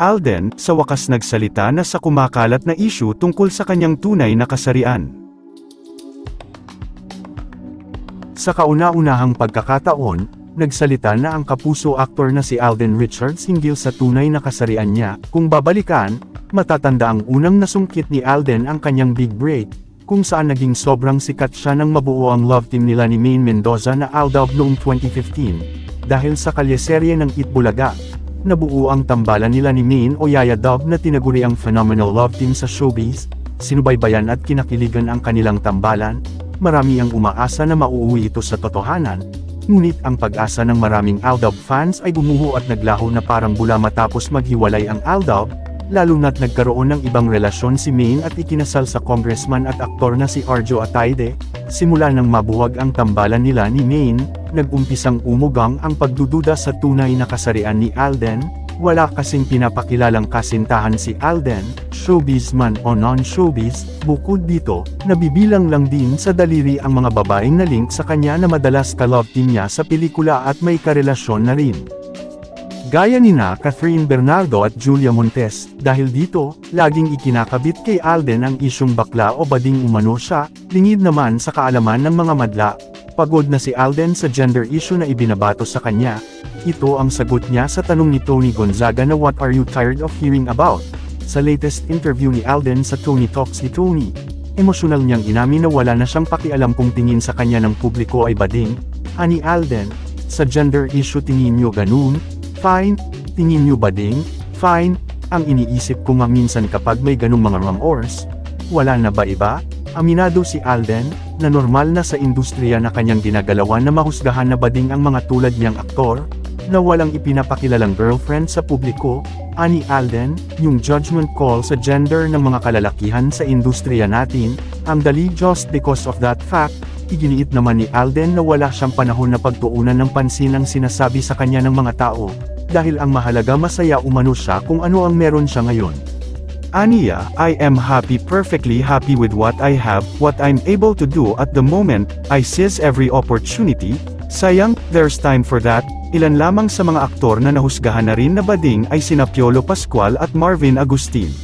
Alden, sa wakas nagsalita na sa kumakalat na issue tungkol sa kanyang tunay na kasarian. Sa kauna-unahang pagkakataon, nagsalita na ang kapuso aktor na si Alden Richards hinggil sa tunay na kasarian niya, kung babalikan, matatanda ang unang nasungkit ni Alden ang kanyang big break, kung saan naging sobrang sikat siya nang mabuo ang love team nila ni Maine Mendoza na Aldab noong 2015, dahil sa kalyeserye ng Itbulaga. Nabuo ang tambalan nila ni Maine o Yaya Dub na tinaguri ang phenomenal love team sa showbiz, sinubaybayan at kinakiligan ang kanilang tambalan, marami ang umaasa na mauuwi ito sa totohanan, ngunit ang pag-asa ng maraming Aldab fans ay gumuho at naglaho na parang bula matapos maghiwalay ang Aldab, lalo na't nagkaroon ng ibang relasyon si Maine at ikinasal sa congressman at aktor na si Arjo Ataide, simula nang mabuwag ang tambalan nila ni Maine, nag-umpisang umugang ang pagdududa sa tunay na kasarian ni Alden, wala kasing pinapakilalang kasintahan si Alden, showbiz man o non-showbiz, bukod dito, nabibilang lang din sa daliri ang mga babaeng na link sa kanya na madalas ka-love team niya sa pelikula at may karelasyon na rin. Gaya ni na Catherine Bernardo at Julia Montes, dahil dito, laging ikinakabit kay Alden ang isyong bakla o bading umano siya, lingid naman sa kaalaman ng mga madla. Pagod na si Alden sa gender issue na ibinabato sa kanya. Ito ang sagot niya sa tanong ni Tony Gonzaga na what are you tired of hearing about? Sa latest interview ni Alden sa Tony Talks ni Tony, emosyonal niyang inamin na wala na siyang pakialam kung tingin sa kanya ng publiko ay bading, ani Alden, sa gender issue tingin niyo ganun, Fine, tingin nyo ba ding? Fine, ang iniisip ko nga minsan kapag may ganung mga rumors, wala na ba iba? Aminado si Alden, na normal na sa industriya na kanyang ginagalawan na mahusgahan na bading ang mga tulad niyang aktor, na walang ipinapakilalang girlfriend sa publiko, ani Alden, yung judgment call sa gender ng mga kalalakihan sa industriya natin, ang dali just because of that fact, iginiit naman ni Alden na wala siyang panahon na pagtuunan ng pansin ang sinasabi sa kanya ng mga tao, dahil ang mahalaga masaya umano siya kung ano ang meron siya ngayon. Aniya, I am happy perfectly happy with what I have, what I'm able to do at the moment, I seize every opportunity, sayang, there's time for that, ilan lamang sa mga aktor na nahusgahan na rin na bading ay sina Piolo Pascual at Marvin Agustin.